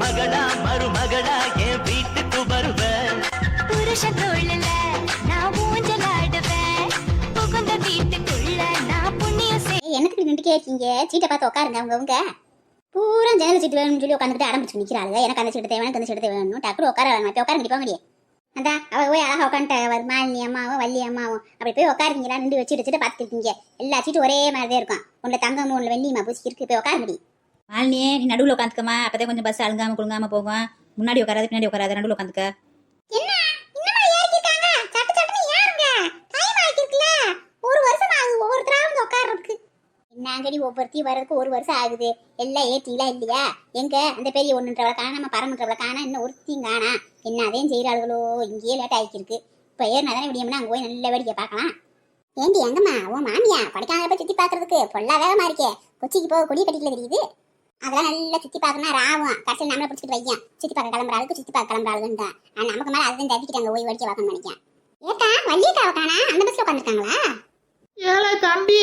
மகளா மருமகளா என் வீட்டுக்கு வருவ புருஷ தோழல நான் புகுந்த வீட்டுக்குள்ள நான் புண்ணியம் செய் நின்றுட்டே இருக்கீங்க? சீட்டை பார்த்து உட்காருங்க அவங்கவுங்க பூரா ஜன்னல் சீட்டு வேணும்னு சொல்லி உட்காந்துட்டு ஆரம்பிச்சு நிற்கிறாங்க எனக்கு அந்த சீட்டு தேவை அந்த சீட்டு வேணும் டக்குனு உட்கார வேணும். உட்கார முடியும் முடியும் அந்த அவ போய் அழகா உட்காந்துட்டு. மாலினி அம்மாவும் வள்ளி அம்மாவும். அப்படி போய் உட்காருங்கடா நின்று வச்சுட்டு வச்சுட்டு எல்லா சீட்டும் ஒரே மாதிரி தான் இருக்கும். உள்ள தங்கம் ஒன்று வெள்ளிமா பூசி இருக்கு போய் உட்கார முடியும் மாலினியே நீ நடுவில் உட்காந்துக்கமா அப்பதான் கொஞ்சம் பஸ் அழுங்காம குழுங்காம போகும். முன்னாடி உட்காராது பின்னாடி உட்காராது நடுவில் உட்காந்துக்க என்ன? ஒரு வருஷம் ஒவ்வொருத்தையும் வர்றதுக்கு ஒரு வருஷம் ஆகுது. எல்லாம் ஏற்றிங்களா இல்லையா? எங்க? அந்த பெரிய ஒன்றுன்றவளை காணா நம்ம பரமன்றவளை காணா இன்னும் ஒருத்தையும் காணா. என்ன அதையும் செய்கிறாளுகளோ இங்கேயே லேட் ஆகிருக்கு இப்போ ஏறினா தானே விடியம்னா அங்கே போய் நல்ல வேடிக்கை பார்க்கலாம். ஏண்டி எங்கம்மா? உன் மாமியா படிக்காத போய் சுற்றி பார்க்கறதுக்கு பொல்லா வேகமாக இருக்கே. கொச்சிக்கு போக கொடி கட்டிக்கல தெரியுது. அதெல்லாம் நல்லா சுற்றி பார்க்கணும் ராவும். கடைசியில் நம்மளை பிடிச்சிட்டு வைக்கேன் சுற்றி பார்க்க கிளம்புறாளுக்கு சுற்றி பார்க்க கிளம்புறாளுன்ட்டா ஆனா நமக்கு மேலே அதுதான் தப்பிக்கிட்டாங்க ஓய்வு வடிக்க பார்க்கணும்னு நினைக்கிறேன். ஏக்கா வள்ளியக்காவை காணா? அந்த பஸ்ஸில் உட்காந்துருக்காங்களா ஏலே தம்பி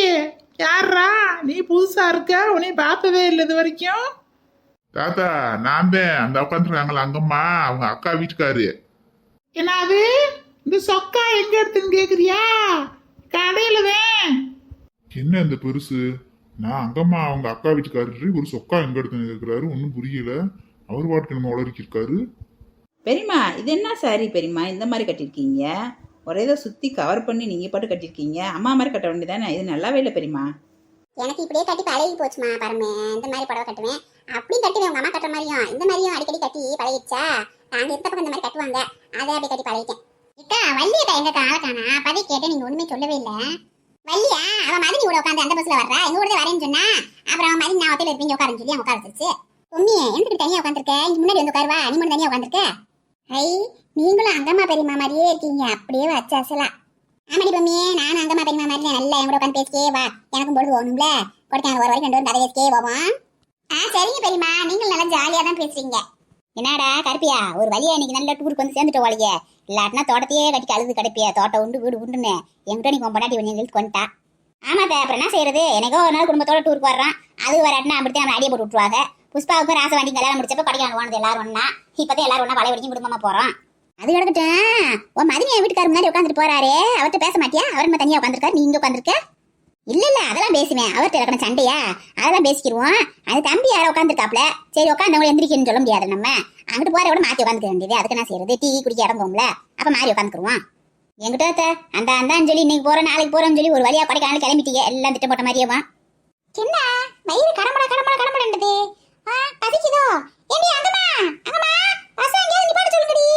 யார்ரா நீ புதுசா இருக்க? உன்னை பார்த்ததே இல்லை இது வரைக்கும். தாத்தா நான் தான் அந்த உட்காந்துருக்காங்களா அங்கம்மா. அவங்க அக்கா வீட்டுக்காரு. என்னது? இந்த சொக்கா எங்க எடுத்துன்னு கேக்குறியா? கடையில தான். என்ன இந்த பெருசு? நான் அங்கம்மா அவங்க அக்கா வீட்டுக்காரரு ஒரு சொக்கா எங்க எடுத்து இருக்கிறாரு ஒன்றும் புரியல. அவர் பாட்டுக்கு நம்ம உளறிக்கிருக்காரு. பெரியம்மா இது என்ன சாரி பெரியம்மா? இந்த மாதிரி கட்டியிருக்கீங்க ஒரே இதை சுற்றி கவர் பண்ணி நீங்கள் பாட்டு கட்டியிருக்கீங்க அம்மா மாதிரி கட்ட வேண்டியதானே? இது நல்லாவே இல்லை பெரியம்மா. எனக்கு இப்படியே கட்டி பழகி போச்சுமா பரமே. இந்த மாதிரி புடவை கட்டுவேன். அப்படியும் கட்டுவேன் உங்க அம்மா கட்டுற மாதிரியும். இந்த மாதிரியும் அடிக்கடி கட்டி பழகிடுச்சா? நாங்க இருந்த பக்கம் இந்த மாதிரி கட்டுவாங்க. அதை அப்படி கட்டி பழகிட்டேன். இக்கா வள்ளியக்கா எங்கக்கா ஆளக்கானா? பதி கேட்டு நீங்க ஒண்ணுமே சொல்லவே இல்ல. வள்ளியா அவ மதினி கூட உட்காந்து அந்த பஸ்ல வர்றா? எங்க கூட வரேன்னு சொன்னா அப்புறம் அவன் மதினி நான் ஹோட்டல் இருப்பீங்க உட்காருன்னு சொல்லி அவன் உட்கார வச்சிருச்சு. உண்மையே எந்த தனியா உட்காந்துருக்க இங்க முன்னாடி வந்து உட்காருவா? நீ மட்டும் தனியா உட்காந்துருக்க ஐ நீங்களும் அங்கம்மா பெரியம்மா மாதிரியே இருக்கீங்க. அப்படியே வச்ச அசலா. ஆமாடி பொம்மியே நானும் அங்கம்மா பெரியம்மா மாதிரி நல்லா என் கூட உட்காந்து பேசிக்கே வா. எனக்கும் பொழுது போகணும்ல. கொடுத்தாங்க ஒரு வரைக்கும் ரெண்டு பேரும் கதை பேசிக்கே போவோம். ஆ சரிங்க பெரியம்மா. நீங்களும் நல்லா ஜாலியா தான் பேசுறீங்க. என்னடா கருப்பியா? ஒரு வழியா இன்னைக்கு நல்ல டூருக்கு வந்து சேர்ந்துட்டு வாழிய இல்லாட்டினா தோட்டத்தையே கட்டி அழுது கிடப்பியா. தோட்டம் உண்டு வீடு உண்டுன்னு. என்கிட்ட நீ பொண்டாட்டி பண்ணி இழுத்து கொண்டா ஆமாத்த அப்புறம் என்ன செய்யறது? எனக்கோ ஒரு நாள் குடும்பத்தோட டூருக்கு வர்றான். அது வராட்டினா அப்படி நம்ம அடியை போட்டு விட்டுருவாங்க. புஷ்பாவுக்கு ராச வண்டி கல்யாணம் முடிச்சப்ப படிக்க போனது எல்லாரும் ஒண்ணா. இப்பதான் எல்லாரும் ஒன்றா பழைய வரைக்கும் குடும்பமா போறோம். அது கிடக்கட்டும். உன் மதினி என் வீட்டுக்காரர் முன்னாடி உட்காந்துட்டு போறாரே. அவர்கிட்ட பேச மாட்டியா? அவர் தனியா உட்காந்துருக்காரு நீ இங்க உட்காந்துருக்க இல்ல இல்ல அதெல்லாம் பேசுவேன் அவர்கிட்ட இருக்கணும் சண்டையா? அதெல்லாம் பேசிக்கிருவோம். அது தம்பி யாரோ உட்காந்துருக்காப்ல சரி உட்காந்தவங்க எந்திரிக்கணும்னு சொல்ல முடியாது நம்ம. அங்கிட்டு போற கூட மாத்தி உட்காந்துக்க வேண்டியது. அதுக்கு நான் செய்யறது டீ குடிக்க இறங்குவோம்ல. அப்ப மாறி உட்காந்துக்குருவோம் என்கிட்ட அந்த அந்தான்னு சொல்லி இன்னைக்கு போறேன் நாளைக்கு போறோம்னு சொல்லி ஒரு வழியா கொடைக்கானல் கிளம்பிட்டீங்க எல்லாம் திட்டம் போட்ட மாதிரியேவா என்ன? வயிறு கடமட கடமட கடமடன்றது பசிக்குதோ? ஏண்டி அங்கம்மா அங்கம்மா பசங்க எங்கேயாவது சொல்லுங்கடி.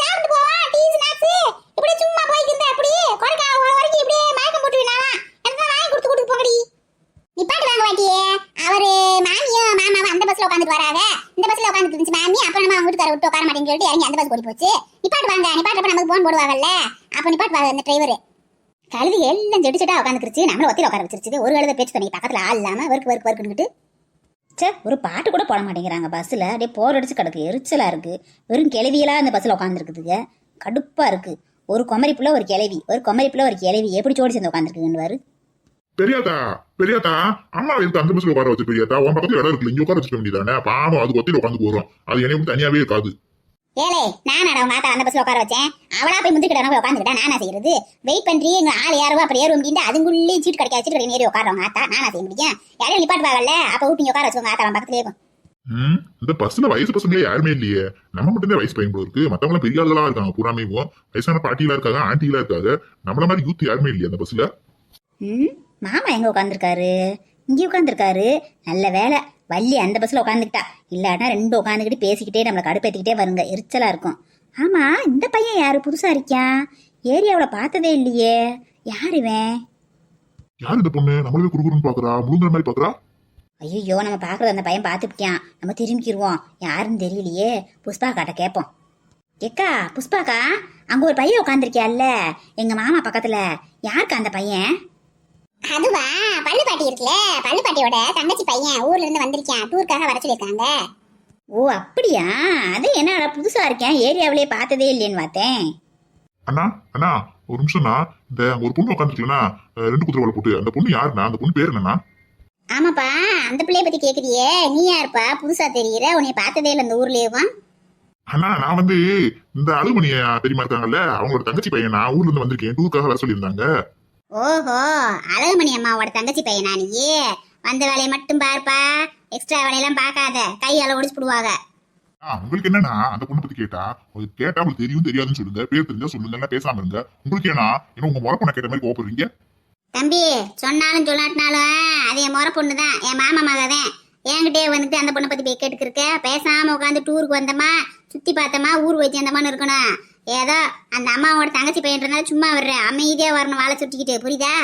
சாப்பிட்டு போவோம் டீ ஸ்நாக்ஸ். இப்படி சும்மா போய்க்கிருந்த அப்படி. கொடைக்கானல் வரைக்கும் இப்படியே மயக்கம் போட்டு விடலாம் வாங்கி கொடுத்து கொடுத்து போங்கடி. நிப்பாட்டு வாங்க வாட்டியே. அவரு மாமியும் மாமாவும் அந்த பஸ்ல உட்காந்துட்டு வராங்க. இந்த பஸ்ல உட்காந்துட்டு இருந்துச்சு மாமி. அப்ப நம்ம அவங்க வீட்டுக்கார விட்டு உட்கார மாட்டேன்னு சொல்லிட்டு இறங்கி அந்த பஸ் ஓடி போச்சு. நிப்பாட்டு வாங்க. நிப்பாட்டுறப்ப நமக்கு போன் போடுவாங்கல்ல. அப்ப நிப்பாட்டு வாங்க அந்த டிரைவர் கழுதி எல்லாம் செடி செட்டா உட்காந்துருச்சு நம்மள ஒத்தில உட்கார வச்சிருச்சு ஒரு கழுத பேச்சு பண்ணி பக்கத்துல ஆள் இல்லாம வெறுக்கு வெறுக்கு வெறுக்குன்னுட்டு சே ஒரு பாட்டு கூட போட மாட்டேங்கிறாங்க பஸ்ஸில் அப்படியே போர் அடிச்சு கிடக்கு. எரிச்சலாக இருக்குது வெறும் கிளவியெல்லாம் அந்த பஸ்ஸில் உட்காந்துருக்குதுங்க கடுப்பாக இருக்குது ஒரு குமரி ஒரு கிளவி. ஒரு குமரி ஒரு கிளவி. எப்படி ஜோடி சேர்ந்து உட்காந்துருக்குன்னு பெரியாத்தா பெரியாத்தா அம்மா இருக்கு அந்த பஸ்ல உட்கார வச்சு பெரியாத்தா உன் பக்கத்துல இடம் இருக்குல்ல இங்க உட்கார வச்சுக்க வேண்டியதானே பாவம் அது ஒத்தில உட்காந்து போறோம். அது என்னை விட்டு தனியாவே இருக்காது. ஏலே நானடா உங்க ஆத்தா அந்த பஸ்ல உட்கார வச்சேன். அவளா போய் முந்திக்கிட்ட போய் உட்காந்துக்கிட்டா நானா செய்யறது? வெயிட் பண்றீ எங்க ஆள் யாரும் அப்படி ஏறும் அப்படின்ட்டு அதுக்குள்ளே சீட் கிடைக்க வச்சுட்டு கிடையாது ஏறி உட்காரவங்க ஆத்தா. நானா செய்ய முடியும்? யாரையும் நிப்பாட்டு பாகல்ல அப்ப ஊட்டி உட்கார வச்சுக்கோங்க ஆத்தா பக்கத்துலயே. ம் இந்த பஸ்ல வயசு பசங்களே யாருமே இல்லையே. நம்ம மட்டும் தான் வயசு பையன் இருக்கு. மத்தவங்க பெரிய ஆளுகளா இருக்காங்க பூராமையும். வயசான பாட்டிகளா இருக்காங்க ஆண்டிகளா இருக்காங்க. நம்மள மாதிரி யூத் யாருமே இல்லையே அந்த பஸ்ல ம் மாமா எங்கே உட்காந்துருக்காரு இங்கே உட்காந்துருக்காரு நல்ல வேலை. வள்ளி அந்த பஸ்ஸில் உட்காந்துக்கிட்டா இல்லாட்டா ரெண்டு உட்காந்துக்கிட்டு பேசிக்கிட்டே நம்மளை கடுப்பேற்றிக்கிட்டே வருங்க. எரிச்சலாக இருக்கும். ஆமாம் இந்த பையன் யாரு? புதுசாக இருக்கான் ஏரியாவில் பார்த்ததே இல்லையே. யார் இவன்? யார் இந்த பொண்ணு? நம்மளவே குறுகுறுன்னு பாக்குறா. முழுங்குற மாதிரி பாக்குறா? ஐயோ நம்ம பார்க்குறது அந்த பையன் பார்த்துக்கிட்டான் நம்ம திரும்பிக்கிருவோம். யாருன்னு தெரியலையே. புஷ்பா காட்ட கேட்போம். ஏக்கா புஷ்பாக்கா அங்கே ஒரு பையன் உட்காந்துருக்கியால்ல எங்கள் மாமா பக்கத்தில். யாருக்கா அந்த பையன்? அதுவா பள்ளு பாட்டி இருக்குல்ல? பள்ளு பாட்டியோட தங்கச்சி பையன் ஊர்ல இருந்து வந்திருக்கான். டூருக்காக வர சொல்லியிருக்காங்க. ஓ அப்படியா? அது என்னடா புதுசாக இருக்கேன்? ஏரியாவிலே பார்த்ததே இல்லையேன்னு பார்த்தேன். அண்ணா அண்ணா ஒரு நிமிஷம்ண்ணா. இந்த அங்க ஒரு பொண்ணு உட்காந்துருக்கலண்ணா ரெண்டு குதிரை போட்டு. அந்த பொண்ணு யாருண்ணா? அந்த பொண்ணு பேர் என்னண்ணா? ஆமாப்பா அந்த பிள்ளைய பத்தி கேக்குறியே. நீ யாருப்பா? புதுசா தெரியுற? உன்னைய பார்த்ததே இல்லை இந்த ஊர்லயேவா அண்ணா நான் வந்து இந்த அழுமணிய தெரியுமா இருக்காங்கல்ல அவங்களோட தங்கச்சி பையன் நான் ஊர்ல இருந்து வந்திருக்கேன். டூருக்காக வர சொல்லியிருந்தாங்க. ஓஹோ அழகுமணி அம்மாவோட தங்கச்சி பையனா நீ? வந்த வேலையை மட்டும் பார்ப்பா. எக்ஸ்ட்ரா வேலையெல்லாம் பார்க்காத. கையால ஒடிச்சு போடுவாங்க உங்களுக்கு என்னன்னா அந்த பொண்ணு பத்தி கேட்டா? உங்களுக்கு கேட்டா உங்களுக்கு தெரியும் தெரியாதுன்னு சொல்லுங்க. பேர் தெரிஞ்சா சொல்லுங்க பேசாம இருங்க. உங்களுக்கு ஏன்னா என்ன உங்க முறை பொண்ணை கேட்ட மாதிரி கோவப்படுறீங்க. தம்பி சொன்னாலும் சொல்லாட்டினாலும் அது என் முறை பொண்ணு தான் என் மாமா மக தான் என்கிட்டே வந்துட்டு அந்த பொண்ணை பத்தி போய் கேட்டுக்கிருக்க பேசாம உட்காந்து டூருக்கு வந்தோமா சுத்தி பார்த்தோமா ஊர் வச்சு வந்தோமான்னு இருக்கணும். ஏதோ அந்த அம்மாவோட தங்கச்சி பையன்றதுனால சும்மா வர்றேன் அமைதியா வரணும் வாழை சுட்டிக்கிட்டு. புரியுதா?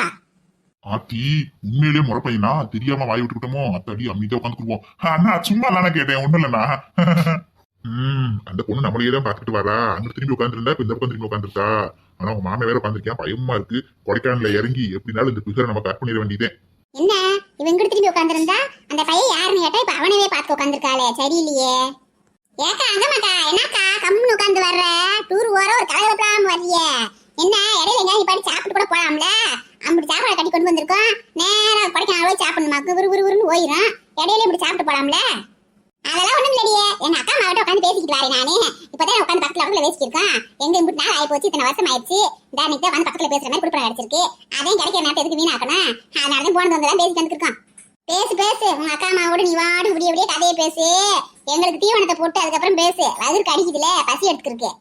ஆத்தி உண்மையிலேயே முறை பையனா தெரியாம வாய் விட்டுக்கிட்டோமோ அத்தடி அமைதியா உட்காந்துக்குருவோம். அண்ணா சும்மா தானே கேட்டேன். ஒண்ணும் இல்லண்ணா. ம் அந்த பொண்ணு நம்மளையே தான் பாத்துட்டு வரா. அங்க திரும்பி உட்காந்துருந்தா இப்ப இந்த பக்கம் திரும்பி உட்காந்துருக்கா? ஆனா உங்க மாமே வேற உட்காந்துருக்கேன் பயமா இருக்கு. கொடைக்கானல இறங்கி எப்படினாலும் இந்த பிகரை நம்ம கட் பண்ணிட வேண்டியதே. என்ன? இவன் இங்கிட்டு திரும்பி உட்காந்துருந்தா? அந்த பையன் யாருன்னு கேட்டா இப்ப அவனவே பார்த்து உட்காந்துருக்காளே. சரியில்லையே. ஏக்கா அங்கம்மாக்கா என்னக்கா கம்முன்னு உட்காந்து வர்ற டூர் போற ஒரு கலகலப்படாம வர்றியே. என்ன இடையில எங்கேயாவது பாடி சாப்பிட்டு கூட போலாம்ல? அப்படி சாப்பாடு கட்டி கொண்டு வந்திருக்கோம். நேரா கொடைக்கானல் சாப்பிடணுமாக்கு விறு விறு விறுன்னு இடையில இப்படி சாப்பிட்டு போலாம்ல? அதெல்லாம் ஒண்ணும் இல்லடியே எங்க அக்கா மாவட்ட உட்காந்து பேசிக்கிட்டு வரேன் நானு. இப்பதான் உட்காந்து பக்கத்துல பக்கத்துல பேசிக்கிருக்கோம் எங்க இம்புட்டு நாள் ஆயி போச்சு இத்தனை வருஷம் ஆயிடுச்சு. இந்த அன்னைக்கு தான் வந்து பக்கத்துல பேசுற மாதிரி குடுப்படம் கிடைச்சிருக்கு அதையும் கிடைக்கிற நேரத்தை எதுக்கு வீணாக்கணும்? அதனால தான் போனது வந்து பேசிட்டு வந்துருக்கோம் பேசு பேசு. உங்க அக்கா அம்மாவோட நீ வாடு விடிய விடிய கதையை பேசு. எங்களுக்கு தீவனத்தை போட்டு அதுக்கப்புறம் பேசு. வயிறு கடிக்குதுல பசி எடுத்துருக்கு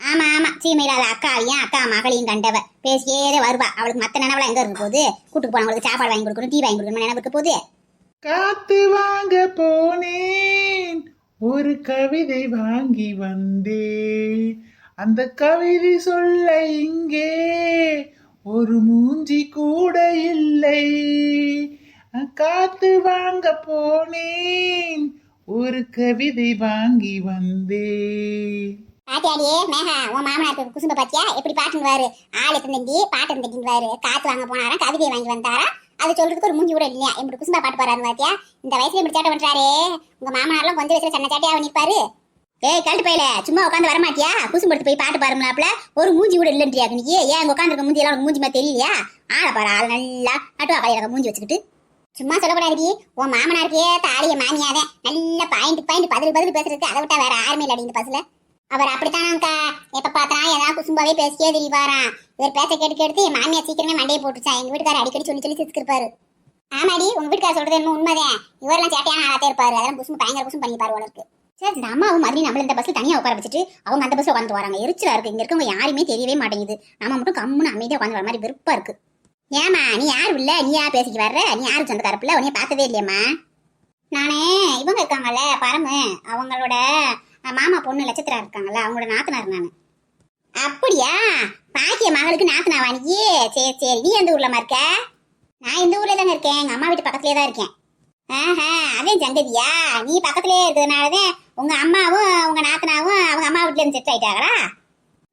ஆமா ஆமா. சீமையிலாத அக்காவையும் அக்கா மகளையும் கண்டவ. பேசியே வருவா. அவளுக்கு மத்த நினைவுல எங்க இருக்கும் போது? கூட்டு போனவங்களுக்கு சாப்பாடு வாங்கி கொடுக்கணும் டீ வாங்கி கொடுக்கணும் நினைவு இருக்க போது? காத்து வாங்க போனேன். ஒரு கவிதை வாங்கி வந்தேன். அந்த கவிதை சொல்ல இங்கே ஒரு மூஞ்சி கூட இல்லை. காத்து வாங்க போனேன். ஒரு கவிதை வாங்கி வந்தேன். பாத்தியாடியே மேகா உன் மாமனார் குசும்ப பாத்தியா? எப்படி பாட்டுங்குவாரு ஆள் தந்தி பாட்டு வாரு காத்து வாங்க போனாரா கவிதை வாங்கி வந்தாரா? அது சொல்றதுக்கு ஒரு மூஞ்சி கூட இல்லையா? எப்படி குசும்பா பாட்டு பாடுறாரு பாத்தியா? இந்த வயசுல இப்படி சாட்டை பண்றாரே. உங்க மாமனாரெல்லாம் கொஞ்சம் வயசுல சின்ன சாட்டையா நிற்பாரு ஏய் கழட்டு பையல சும்மா உட்காந்து வரமாட்டியா? குசும் படுத்து போய் பாட்டு பாருங்களாப்ல ஒரு மூஞ்சி கூட இல்லன்றியா நீ? ஏன் அங்க உட்காந்துருக்க மூஞ்சி எல்லாம் மூஞ்சி மாதிரி தெரியலையா? ஆளை பாரு ஆள் நல்லா நட்டுவா கையில மூஞ்சி வச்சுக்கிட்டு. சும்மா சொல்லக்கூடாது உன் மாமனாருக்கு தாலிய மாமியாவே நல்ல பாயிண்ட் பாயிண்ட் பதில் பதில் பேசுறதுக்கு அதை விட்டா வேற யாருமே அடிங்க இந்த பஸ்ல. அவர் அப்படித்தானாக்கா எப்ப பார்த்தா ஏதாவது குசும்பாவே பேசியே தெரியவாராம் இவர் பேச கேட்டு கேட்டு என் மாமியார் சீக்கிரமே மண்டையை போட்டுச்சா எங்க வீட்டுக்காரர் அடிக்கடி சொல்லி சொல்லி சிரிச்சிருப்பாரு. ஆமாடி உங்க வீட்டுக்காரர் சொல்றது என்ன உண்மைதான். இவரெல்லாம் சேட்டையான ஆளாத்தே இருப்பாரு. அதெல்லாம் குசும் பயங்கர குசும் பண்ணிப்பாரு உனக்கு. சரி இந்த அம்மாவும் மாதிரி நம்மள இந்த பஸ்ல தனியா உட்கார வச்சுட்டு அவங்க அந்த பஸ்ல உட்காந்து வராங்க. எரிச்சலா இருக்கு. இங்க இருக்கவங்க யாருமே தெரியவே மாட்டேங்குது. நம்ம மட்டும் கம்முன்னு அமைதியா உட்காந்து வர மாதிரி வெறுப்பா இருக்கு. ஏமா நீ யாரும் இல்ல நீ யார் பேசிக்கு வர்ற? நீ யாரும் சொந்தக்கார பிள்ளை? உன்னைய பார்த்ததே இல்லையம்மா. நானே இவங்க இருக்காங்கல்ல பரமு. அவங்களோட மாமா பொண்ணு லட்சத்திரா இருக்காங்கல்ல அவங்களோட நாத்தனார் நான். அப்படியா? பாக்கிய மகளுக்கு நாத்தனாவா வாணியே சரி சரி நீ எந்த ஊர்லமா இருக்க? நான் இந்த ஊர்ல தானே இருக்கேன் எங்க அம்மா வீட்டு பக்கத்துலயே தான் இருக்கேன். ஆஹா அதே சங்கதியா நீ பக்கத்துலயே இருக்கிறதுனாலதான் உங்க அம்மாவும் உங்க நாத்தனாவும் அவங்க அம்மா வீட்டுல இருந்து செட் ஆயிட்டாங்களா?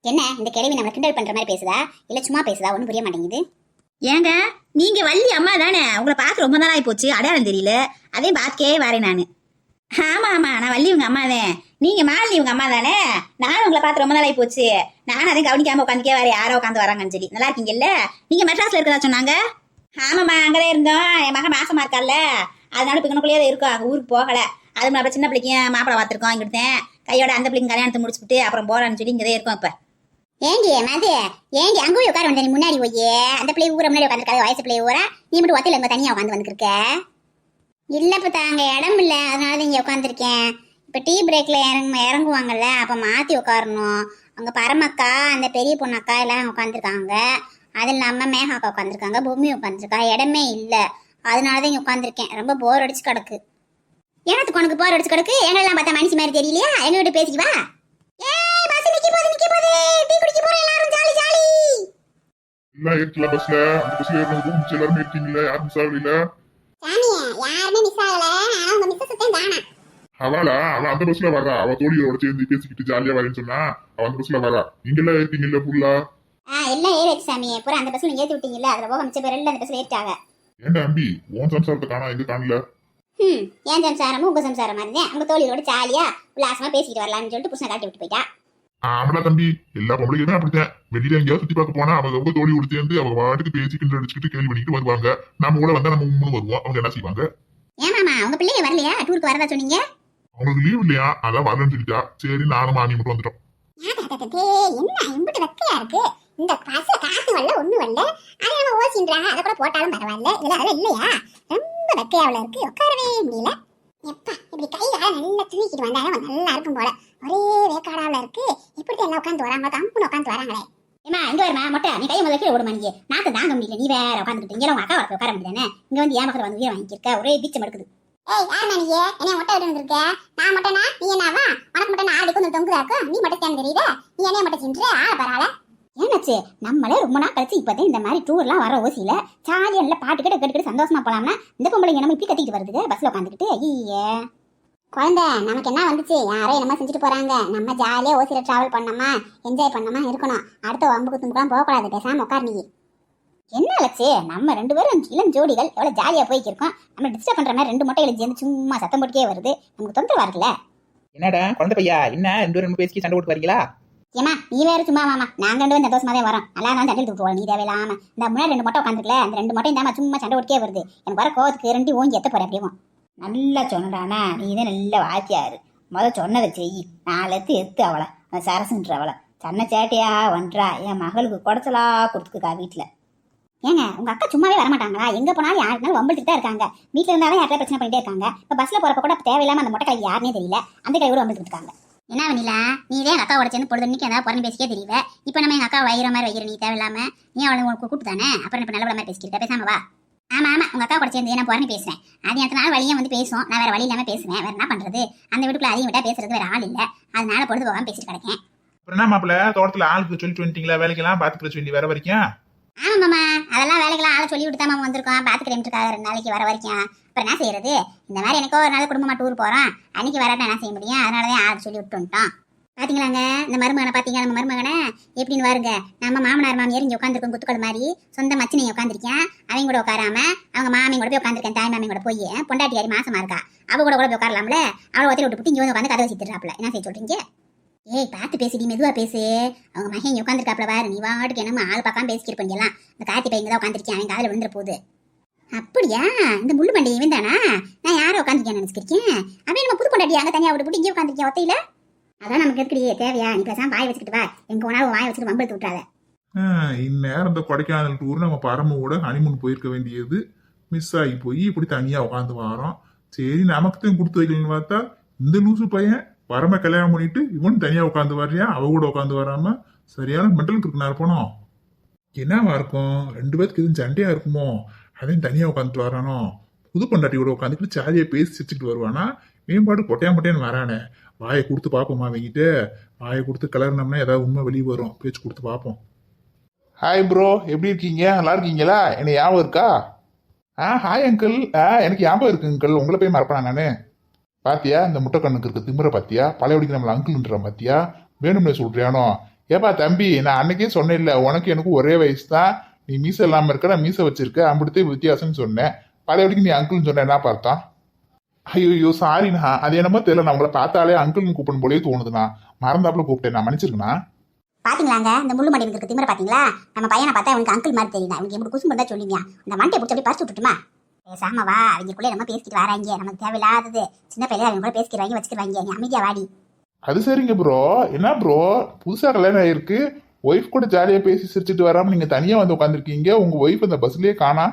என்ன இந்த கிழவி நம்ம கிண்டல் பண்ற மாதிரி பேசுதா? இல்ல சும்மா பேசுதா? ஒன்றும் புரிய மாட்டேங்குது. ஏங்க நீங்க வள்ளி அம்மா தானே? உங்களை பார்த்து ரொம்ப நாள் ஆகி போச்சு அடையாளம் தெரியல. அதே பார்க்கே வரேன் நான். ஆமா ஆமா நான் வள்ளி உங்க அம்மா தான். நீங்க மாலினி உங்க அம்மா தானே? நானும் உங்களை பார்த்து ரொம்ப நாள் போச்சு. நானும் அதையும் கவனிக்காம உட்காந்துக்கே வேற யாரோ உட்காந்து வராங்கன்னு சொல்லி. நல்லா இருக்கீங்கல்ல? நீங்க மெட்ராஸ்ல இருக்கிறதா சொன்னாங்க? ஆமாம்மா அங்கதான் இருந்தோம். என் மகன் மாசமா இருக்கால்ல அதனால இப்போ இருக்கும் தான் அங்கே ஊருக்கு போகல. அது அப்புறம் சின்ன பிள்ளைக்கு மாப்பிளை பார்த்துருக்கோம் இங்கிட்டேன். கையோட அந்த பிள்ளைங்க கல்யாணத்தை முடிச்சுட்டு அப்புறம் போகலான்னு சொல்லி இங்கே தான் இருக்கோம் இப்போ. ஏண்டி மது? ஏண்டி அங்க போய் உட்கார வந்தேன் முன்னாடி போய்? அந்த பிள்ளை ஊர முன்னாடி உட்காந்துருக்காது வயசு பிள்ளை ஊரா? நீ மட்டும் ஒத்தையில இங்க தனியா உட்காந்து வந்துருக்க? இல்லப்ப தாங்க இடம் இல்ல. அதனால இங்கே இங்க உட்காந்துருக்கேன். இப்ப டீ பிரேக்ல இறங்க இறங்குவாங்கல்ல அப்ப மாத்தி உட்காரணும். அங்க பரமக்கா அந்த பெரிய பொண்ணக்கா எல்லாம் உட்காந்துருக்காங்க அது இல்லாம மேகாக்கா உட்காந்துருக்காங்க பொம்மி உட்காந்துருக்கா இடமே இல்ல. அதனால தான் இங்க உட்காந்துருக்கேன் ரொம்ப போர் அடிச்சு கிடக்கு. எனக்கு உனக்கு போர் அடிச்சு கிடக்கு? எங்கெல்லாம் பார்த்தா மனுஷி மாதிரி தெரியலையா? எங்க வீட்டு பேசிக்கு வா. ஏய் பஸ் நிக்க போகுது நிக்க போகுது. டீ குடிக்க போறோம் எல்லாரும் ஜாலி ஜாலி. எல்லாம் இருக்கல பஸ்ல அந்த பஸ்ல ஏறினதுக்கும் மிச்சம் எல்லாருமே இருக்கீங்களா யாரும் மிஸ் ஆகல சாமியா யாருமே மிஸ் ஆகல. ஆனா உங்க மிஸ் சுத்தம் தானா அவளா? அவ அந்த பஸ்ல வர்றா. அவ தோழியோட சேர்ந்து பேசிக்கிட்டு ஜாலியா வரேன்னு சொன்னா அவ அந்த பஸ்ல வரா நீங்க எல்லாம் இருக்கீங்கல்ல ஃபுல்லா ஆ எல்லாம் ஏறிச்சு சாமி பூரா அந்த பஸ்ல ஏத்தி விட்டீங்கல்ல அதுல போக மிச்ச பேர் எல்லாம் அந்த பஸ்ல ஏறிட்டாங்க ஏன்டா அம்பி? உன் சம்சாரத்தை காணா எங்க காணல? ம் என் சம்சாரமும் உங்க சம்சாரம் மாதிரி தான் உங்க தோழியோட ஜாலியா உல்லாசமா பேசிட்டு வரலாம்னு சொல்லிட்டு புருஷனை காட்டி விட்டு போயிட்டா. ஆமடா தம்பி. எல்லா பொம்பளைக்குமே அப்படித்தான். வெளியில எங்கேயாவது சுத்தி பார்க்க போனா அவங்க தோழி கொடுத்து சேர்ந்து அவங்க வாட்டுக்கு பேசிக்கிட்டு அடிச்சுக்கிட்டு கேள்வி பண்ணிட்டு வருவாங்க. நம்ம கூட வந்தா நம்ம உம்முன்னு வருவோம். அவங்க என்ன செய்வாங்க? ஏமாமா உங்க பிள்ளைங்க வரலையா? டூருக்கு வரதா சொன்னீங்க? அவங்களுக்கு லீவ் இல்லையா? அதான் சொல்லிட்டா. சரி நானும் மாமி மட்டும் வந்துட்டோம். என்ன இம்புட்டு வெக்கையா இருக்கு? இந்த பஸ்ல காத்து வரல ஒண்ணு வரல. அது நம்ம ஓசின்றாங்க அதை கூட போட்டாலும் பரவாயில்ல. இதுல அதெல்லாம் இல்லையா? ரொம்ப வெக்கையாவில் இருக்கு. உட்காரவே முடியல. எப்பா இப்படி கை கால நல்லா தூக்கிட்டு வந்தாலும் நல்லா இருக்கும் போல. ஒரே வேக்காடாவில் இருக்கு. இப்படி எல்லாம் உட்காந்து வராங்க. கம்புன்னு உட்காந்து வராங்களே. ஏமா இங்க வருமா மொட்டை. நீ கையை முதல்ல கீழே விடுமா நீ நாக்கு தாங்க முடியல. நீ வேற உட்காந்துக்கிட்டு இங்கே உங்க அக்கா உட்கார முடியாதானே இங்க வந்து ஏன் வந்து வாங்கியிருக்க ஒரே பீச்சம் எடுக்குது ஏய் யார் நீங்க என்னைய மொட்டை விட்டு வந்திருக்க? நான் மொட்டைனா நீ என்னவா? உனக்கு மட்டும் நான் ஆடி கொஞ்சம் தொங்குதாக்கும் நீ மட்டும் சேர்ந்து தெரியுதா? நீ என்னைய மட்டும் சென்று ஆள பரவாயில்ல ஏன்னாச்சு நம்மளே ரொம்ப நாள் கழிச்சு இப்பதான் இந்த மாதிரி டூர்லாம் வர ஓசியில ஜாலியா நல்லா பாட்டு கிட்ட கேட்டுக்கிட்டு சந்தோஷமா போலாம்னா இந்த பொம்பளைங்க நம்ம இப்படி கத்திட்டு வருது பஸ்ல உட்காந்துக்கிட்டு ஐயே. குழந்தை நமக்கு என்ன வந்துச்சு? யாரோ என்னமோ செஞ்சுட்டு போறாங்க. நம்ம ஜாலியா ஓசில டிராவல் பண்ணோமா என்ஜாய் பண்ணோமா இருக்கணும். அடுத்த வம்புக்கு தும்புலாம் போகக்கூடாது பேசாம உட்கார் நீ. என்ன ஆச்சு நம்ம ரெண்டு பேரும் இளம் ஜோடிகள் எவ்வளவு ஜாலியா போய்க்கிருக்கோம். நம்ம டிஸ்டர்ப் பண்ற மாதிரி ரெண்டு மொட்டைகளை சேர்ந்து சும்மா சத்தம் போட்டுக்கே வருது. நமக்கு தொந்தரவா இருக்குல்ல? என்னடா குழந்தை பையா? என்ன ரெண்டு பேரும் பேசி சண்டை போட்டு வரீங்களா? ஏமா நீ வேற சும்மா மாமா நாங்க ரெண்டு பேரும் சந்தோஷமா தான் வரோம். நல்லா நான் சண்டை விட்டுருவோம். நீ தேவையில்லாம. இந்த முன்னாடி ரெண்டு மொட்டை உட்காந்துருக்கல அந்த ரெண்டு மொட்டையும் தாமா சும்மா சண்டை போட்டுக்கே வருது. எனக்கு வர கோவத்துக்கு ரெண்டு ஓங்கி எத்த போற அப்படியும் நல்லா சொன்னடானா நீ தான் நல்ல வாத்தியாரு. முத சொன்னதை செய். நாலு எத்து அவளை. சரசுன்ற அவளை. சன்ன சேட்டையா ஒன்றா என் மகளுக்கு குடைச்சலா கொடுத்துக்குக்கா வீட்டில் ஏங்க உங்க அக்கா சும்மாவே வரமாட்டாங்களா? எங்க போனாலும் யாருனாலும் வம்பிட்டு தான் இருக்காங்க. வீட்டுல இருந்தாலும் யார்கிட்ட பிரச்சனை பண்ணிட்டே இருக்காங்க. இப்போ பஸ்ல போறப்ப கூட தேவையில்லாம அந்த மொட்டை கை யாருனே தெரியல. அந்த கை கூட வம்பிட்டு இருக்காங்க என்ன வனிலா நீ இதே அக்கா அக்காவோட சேர்ந்து பொழுதுன்னைக்கு ஏதாவது புறணி பேசிக்கே தெரியல? இப்போ நம்ம எங்க அக்கா வைகிற மாதிரி வைகிற நீ தேவையில்லாம நீ அவளை உனக்கு கூப்பிட்டு தானே? அப்புறம் இப்போ நல்ல மாதிரி பேசிக்கிட்ட பேசாம வா. ஆமா ஆமா உங்க அக்கா கூட சேர்ந்து நான் புறணி பேசுறேன்? அது எத்தனை நாள் வழியும் வந்து பேசும். நான் வேற வழி இல்லாம பேசுவேன். வேற என்ன பண்றது? அந்த வீட்டுக்குள்ள அதிகம் விட்டா பேசுறது வேற ஆள் இல்ல. அதனால பொழுது போகாம பேசிட்டு கிடக்கேன். அப்புறம் என்ன மாப்பிள்ள தோட்டத்துல ஆளுக்கு சொல்லிட்டு வந்துட்டீங்களா வேலைக்கெல்லாம் பாத்துக்கிற சொல்லி வர வரைக்கும்? ஆமாம்மா அதெல்லாம் வேலைக்கெல்லாம் ஆளை சொல்லி விட்டு தான் வந்திருக்கோம். பாத்துக்கிறேன் ரெண்டு நாளைக்கு வர வரைக்கும். அப்புறம் என்ன செய்யறது? இந்த மாதிரி எனக்கோ ஒரு நாள் குடும்பமா டூர் போகிறோம் அன்னைக்கு வராட்ட என்ன செய்ய முடியும்? அதனாலதான் ஆளை சொல்லி விட்டு வந்துட்டோம் பாத்தீங்களாங்க? இந்த மருமகனை பார்த்தீங்க நம்ம மருமகனை? எப்படின்னு வாருங்க நம்ம மாமனார் மாமியார் இங்கே உட்காந்துருக்கோம் குத்துக்கள் மாதிரி சொந்த மச்சினை உட்காந்துருக்கேன் அவங்க கூட உட்காராம அவங்க மாமி கூட போய் உட்காந்துருக்கேன் தாய் மாமி கூட போய். பொண்டாட்டியாரி மாசமா இருக்கா? அவ கூட கூட போய் உட்காரலாம்ல? அவளை ஒத்திரி விட்டு இங்க வந்து உட்காந்து கதவை சித்துறாப்ல என்ன செய்ய சொல்றீங்க? ஏய் பார்த்து பேசுடி மெதுவா பேசு. அவங்க மகன் உட்காந்துருக்காப்ல பாரு. நீ வாட்டுக்கு என்னமோ ஆள் பார்க்காம பேசிக்கிருப்பீங்க எல்லாம் இந்த கார்த்தி பையன் தான் உட்காந்துருக்கேன் அவன் காதில் விழுந்துற போகுது அப்படியா? இந்த முள்ளு மண்டி இவன் தானா? நான் யாரை உட்காந்துருக்கேன் நினச்சிருக்கேன். அவன் நம்ம புது பொண்டாட்டி அங்கே தனியாக விட்டு இங்கே உட்காந்துருக்கேன் ஒத்தையில? அதான் நமக்கு எதுக்கடி? தேவையா? நீ பேசாம வாய் வச்சுக்கிட்டு வா. எங்க உணவு வாய் வச்சுட்டு வம்பெடுத்து விட்டாத இந்நேரம் இந்த கொடைக்கானல் டூர் நம்ம பரமோட கூட ஹனிமூன் போயிருக்க வேண்டியது. மிஸ் ஆகி போய் இப்படி தனியாக உட்காந்து வரோம் சரி நமக்கு தான் கொடுத்து வைக்கலன்னு பார்த்தா இந்த லூசு பையன் பரம கல்யாணம் பண்ணிட்டு இவனும் தனியா உட்காந்து வர்றியா? அவ கூட உட்காந்து வராம சரியான மெண்டலுக்கு இருக்குனா போனோம். என்னவா இருக்கும்? ரெண்டு பேருக்கு எதுவும் சண்டையா இருக்குமோ? அதையும் தனியா உட்காந்துட்டு வரானோ? புது பொண்டாட்டி கூட உட்காந்துட்டு ஜாலியா பேசி சிரிச்சுட்டு வருவானா? மேம்பாடு பொட்டையா பொட்டையான்னு வரானே. வாயை கொடுத்து பார்ப்போமா அவங்கிட்ட வாயை கொடுத்து கலர்னோம்னா ஏதாவது உண்மை வெளியே வரும். பேச்சு கொடுத்து பார்ப்போம். ஹாய் ப்ரோ எப்படி இருக்கீங்க? நல்லா இருக்கீங்களா? என்ன ஞாபகம் இருக்கா? ஆ ஹாய் அங்கிள் ஆ எனக்கு ஞாபகம் இருக்கு அங்கிள் உங்களை போய் மறப்பேன் நான்? பாத்தியா? இந்த முட்டை கண்ணுக்கு இருக்க திமிர பாத்தியா? பழையபடிக்கு நம்மள அங்கிள்ன்ற பாத்தியா? வேணும்னே சொல்றியானோ? ஏப்பா தம்பி நான் அன்னைக்கே சொன்னேன் இல்ல உனக்கு எனக்கு ஒரே வயசு தான் நீ மீசை இல்லாம இருக்க நான் மீசை வச்சிருக்க அம்பிடுத்தே வித்தியாசம்னு சொன்னேன். பழையபடிக்கு நீ அங்கிள்னு சொன்ன என்ன பார்த்தா? ஐயோ சாரிண்ணா அது என்னமோ தெரியல நான் உங்களை பார்த்தாலே அங்கிள்னு கூப்பிடும் போலே தோணுதுண்ணா. மறந்தாப்புல கூப்பிட்டேன் நான் மன்னிச்சிருக்கேண்ணா பாத்தீங்களாங்க இந்த முள்ளு மடி இருக்கு திமிர பாத்தீங்களா? நம்ம பையனை பார்த்தா அவனுக்கு அங்கிள் மாதிரி தெரியுது? அவனுக்கு எப்படி குசும்பு தான் சொல்லிங்க அந்த மண்டை பிடிச்சி அப்படி பறிச்சு விட்டுட்டுமா? பேசாம வா. அவங்களுக்குள்ளே நம்ம பேசிக்கிட்டு வராங்க. நமக்கு தேவையில்லாதது. சின்ன பிள்ளைல அவங்க கூட பேசிக்கிறாங்க வச்சுக்கிறாங்க நீ அமைதியா வாடி. அது சரிங்க ப்ரோ என்ன ப்ரோ புதுசா கல்யாணம் ஆயிருக்கு. ஒய்ஃப் கூட ஜாலியா பேசி சிரிச்சிட்டு வராம நீங்க தனியா வந்து உட்காந்துருக்கீங்க உங்க ஒய்ஃப் அந்த பஸ்லயே காணா.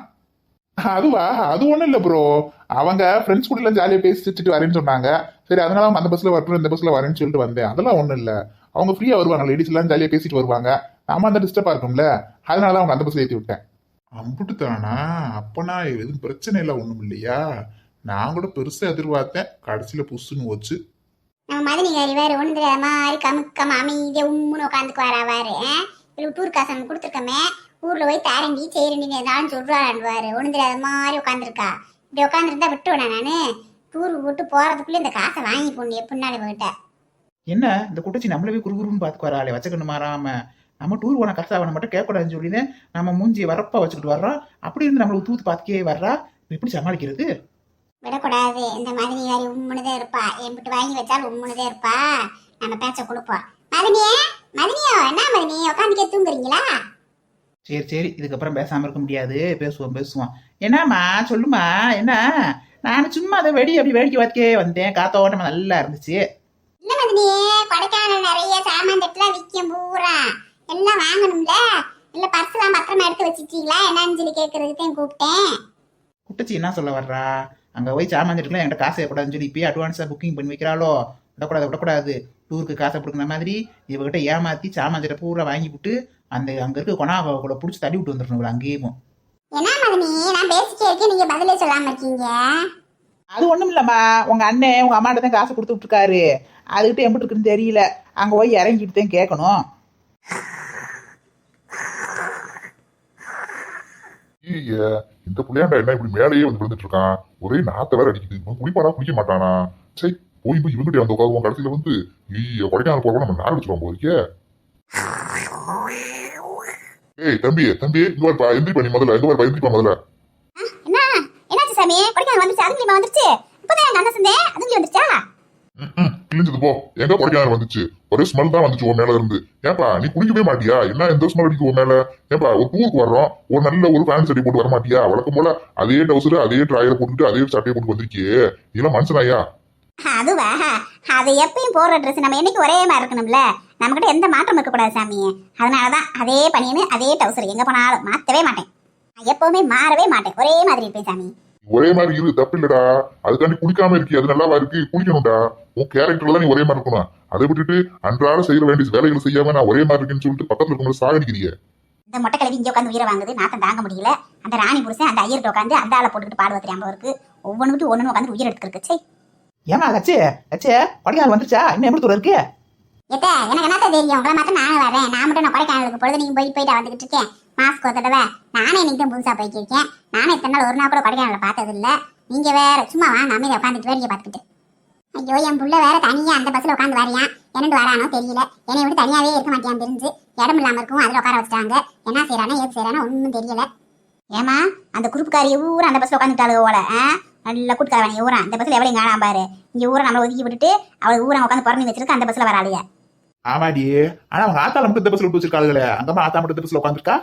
அதுவா? அது ஒண்ணும் இல்ல ப்ரோ அவங்க ஃப்ரெண்ட்ஸ் கூட எல்லாம் ஜாலியா பேசி சிரிச்சிட்டு வரேன்னு சொன்னாங்க. சரி அதனால அவங்க அந்த பஸ்ல வரட்டும் இந்த பஸ்ல வரேன்னு சொல்லிட்டு வந்தேன். அதெல்லாம் ஒண்ணும் இல்ல. அவங்க ஃப்ரீயா வருவாங்க. லேடிஸ் எல்லாம் ஜாலியா பேசிட்டு வருவாங்க. நாம அந்த டிஸ்டர்பா இருக்கும்ல. அதனால அவங்க அந்த பஸ்ல ஏற்றி விட்டேன். அம்புட்டு தானா அப்பனா எதுவும் பிரச்சனை இல்லை ஒண்ணும் இல்லையா? நான் கூட பெருசா எதிர்பார்த்தேன். கடைசியில புஷ்ஷுன்னு வச்சு நம்ம மதனிகாரி வேற ஒண்ணு தெரியாத மாதிரி கமுக்கம் அமைதியா உம்முன்னு உட்காந்துக்கு வரவாரு இவ்வளவு டூர் காசு நம்ம கொடுத்துருக்கோமே. ஊர்ல போய் தாரண்டி சேரண்டி ஏதாவது சொல்றாருவாரு ஒண்ணு தெரியாத மாதிரி உட்காந்துருக்கா இப்படி உட்காந்துருந்தா விட்டுவேனா நானு? டூர் விட்டு போறதுக்குள்ள இந்த காசை வாங்கி போடணும் எப்படின்னாலும் போயிட்ட என்ன? இந்த குட்டச்சி நம்மளவே குறுகுறுன்னு பார்த்துக்கு வராளே வச்சக்கண்ணு மாறாம. நம்ம டூர் போன கஷ்டம் அவனை மட்டும் கேட்கக்கூடாதுன்னு சொல்லி நம்ம மூஞ்சி வரப்பா வச்சுக்கிட்டு வர்றோம் அப்படி இருந்து நம்மளை தூத்து பார்த்துக்கே வர்றா. எப்படி சமாளிக்கிறது? விடக்கூடாது. இந்த மதனிகாரி உம்முனுதே இருப்பா. என்கிட்ட வாங்கி வச்சாலும் உம்முனுதே இருப்பா. நம்ம பேச்ச கொடுப்போம். மதனியே மதனியோ என்ன மதனி? உட்காந்துக்கே தூங்குறீங்களா? சரி சரி. இதுக்கப்புறம் பேசாம இருக்க முடியாது. பேசுவோம் பேசுவோம். என்னம்மா சொல்லுமா என்ன? நான் சும்மா அதை வெடி அப்படி வேடிக்கை பார்த்துக்கே வந்தேன். காத்தோட்டமா நல்லா இருந்துச்சு. இல்ல மதனியே கொடைக்கானல் நிறைய சாமான் தட்டுலாம் விற்கும் பூரா. எல்லாம் வாங்கணும்ல? இல்ல பர்ஸ்லாம் பத்திரமா எடுத்து வச்சிட்டீங்களா என்னன்னு சொல்லி கேட்கறதுக்கு கூப்பிட்டேன். குட்டச்சி என்ன சொல்ல வர்றா? அங்கே போய் சாமான் எடுக்கலாம் என்கிட்ட காசு ஏற்படாதுன்னு சொல்லி இப்பயே அட்வான்ஸாக புக்கிங் பண்ணி வைக்கிறாளோ? விடக்கூடாது விடக்கூடாது. டூருக்கு காசை கொடுக்குற மாதிரி இவகிட்ட ஏமாத்தி சாமான் பூரா வாங்கி விட்டு அந்த அங்கே இருக்க கொணாவை கூட பிடிச்சி தள்ளி விட்டு வந்துடணும் அங்கேயும். என்ன மதனி? நான் பேசிட்டே இருக்கேன் நீங்க பதிலே சொல்லாம இருக்கீங்க. அது ஒண்ணும் இல்லம்மா. உங்க அண்ணன் உங்க அம்மாட்ட தான் காசு கொடுத்து விட்டுருக்காரு. அதுகிட்ட எப்படி இருக்குன்னு தெரியல. அங்க போய் இறங்கிட்டு தான் கேட்கணும். இந்த புள்ளையாண்டா என்ன இப்படி மேலேயே வந்து விழுந்துட்டு இருக்கான் ஒரே நாத்த வேற அடிக்குது. இவன் குடிப்பானா குடிக்க மாட்டானா? சரி போய் போய் இவங்கிட்ட வந்து உட்காருவோம். கடைசியில வந்து ஐய கொடைக்கானல் போறோம் நம்ம நாடு வச்சிருவோம் போயிருக்கே ஏய் தம்பி தம்பி இந்த வரப்பா எந்திரிப்பா நீ முதல்ல இந்த வரப்பா எந்திரிப்பா முதல்ல. என்ன? என்னாச்சு சாமி? கொடைக்கானல் வந்துருச்சு அதுக்குள்ளே வந்துருச்சு? இப்பதான் எங்க அண்ணன் சொன்னேன் அதுக்குள்ளே வந்துருச்சு? கிழிஞ்சது போ. எங்க கொடைக்கானல் வந்துச்சு? ஒரே ஸ்மெல் தான் வந்துச்சு உன் மேல இருந்து. ஏன்பா நீ குடிக்கவே மாட்டியா? என்ன எந்த ஸ்மெல் அடிக்கும் உன் மேல? ஏன்பா ஒரு டூருக்கு வர்றோம். ஒரு நல்ல ஒரு ஃபேன் சட்டை போட்டு வர மாட்டியா? வழக்கம் போல அதே டவுசர் அதே ட்ராயர் போட்டுட்டு அதே சட்டையை போட்டு வந்திருக்கியே. இதெல்லாம் மனுஷனாயா? அதுவா? அது எப்பயும் போடுற ட்ரெஸ் நம்ம என்னைக்கு ஒரே மாதிரி இருக்கணும்ல? நம்மகிட்ட எந்த மாற்றம் இருக்கக்கூடாது சாமி. அதனாலதான் அதே பனியனு அதே டவுசர் எங்க போனாலும் மாத்தவே மாட்டேன். எப்பவுமே மாறவே மாட்டேன். ஒரே மாதிரி இருப்பேன் சாமி. ஒரே மாதிரி இரு தப்பு இல்லடா. அதுக்காண்டி குளிக்காம இருக்கி அது நல்லாவா இருக்கு குளிக்கணும்டா உன் கேரக்டர்ல தான் நீ ஒரே மாதிரி இருக்கணும்? அதை விட்டுட்டு அன்றாட செய்ய வேண்டிய வேலைகளை செய்யாம நான் ஒரே மாதிரி இருக்கேன்னு சொல்லிட்டு பக்கத்துல இருக்கவங்க சாகடிக்கிறிய? இந்த மொட்டை கிழவி இங்க உட்காந்து உயிரை வாங்குது நாத்தம் தாங்க முடியல. அந்த ராணி புருஷன் அந்த ஐயர்கிட்ட உட்காந்து அந்த ஆளை போட்டுக்கிட்டு பாடுவா தெரியாம இருக்கு ஒவ்வொன்று விட்டு ஒன்று உட்காந்து உயிர் எடுத்துருக்கு சே ஏமா கச்சே கச்சே கொடைக்கானல் வந்துருச்சா? இன்னும் எப்படி தூரம் இருக்கு? எத்த எனக்கு என்னத்த தெரியும்? உங்களை மட்டும் நானும் வரேன் நான் மட்டும் நான் கொடைக்கானலுக்கு பொழுது நீங்க போய் போயிட்டு வந்துகிட்டு இருக்கேன். மாஸ்க் ஒரு தடவை. நானே இன்னைக்கு தான் புதுசா போய்க்கு இருக்கேன் நானே இத்தனை நாள் ஒரு நாள் கூட கொடைக்கானல பார்த்தது இல்ல நீங்க வேற சும்மா வாங்க அமைதியா உட்காந்துட்டு வேடிக்கை பார்த்துக்கிட்டு. ஐயோ என் புள்ள வேற தனியாக அந்த பஸ்ஸில் உட்காந்து வரையான் என்னண்டு வரானோ தெரியல. என்னை விட்டு தனியாகவே இருக்க மாட்டேன் தெரிஞ்சு இடம் இல்லாமல் இருக்கும் அதில் உட்கார வச்சுட்டாங்க. என்ன செய்கிறானோ ஏது செய்கிறானோ ஒன்றும் தெரியல. ஏமா அந்த குறுப்புக்காரி ஊரா அந்த பஸ்ஸில் உட்காந்துட்டாளுக ஓல ஆ? நல்லா கூட்டுக்காரன் ஊரா. அந்த பஸ்ஸில் எவ்வளோ காணாம பாரு. இங்கே ஊரை நம்மளை ஒதுக்கி விட்டுட்டு அவள் ஊரை உட்காந்து பிறந்து வச்சிருக்க அந்த பஸ்ஸில் வராளுங்க ஆமாடி. ஆனா அவங்க ஆத்தா மட்டும் இந்த பஸ்ல விட்டு வச்சிருக்காளுங்களே அங்கம்மா ஆத்தா மட்டும் இந்த பஸ்ல உட்காந்துருக்கா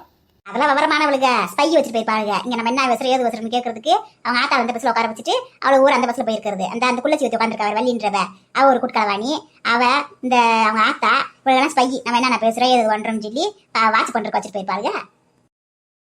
அதெல்லாம் விவரமானவளுக்கு ஸ்பை வச்சுட்டு போயிருப்பாங்க இங்க நம்ம என்ன அவசரம் ஏது அவசரம்னு கேட்கறதுக்கு அவங்க ஆத்தா அந்த பஸ்ல உட்கார வச்சுட்டு அவளை ஊர் அந்த பஸ்ல போயிருக்கிறது. அந்த அந்த குள்ளச்சி வச்சு அவர் வள்ளின்றவ. அவ ஒரு குட்கலவாணி அவ இந்த அவங்க ஆத்தா இவளெல்லாம் ஸ்பை நம்ம என்ன பேசுறோம் ஏது பண்றோம்னு சொல்லி வாட்ச் பண்றதுக்கு வச்சுட்டு போயிருப்பாங்க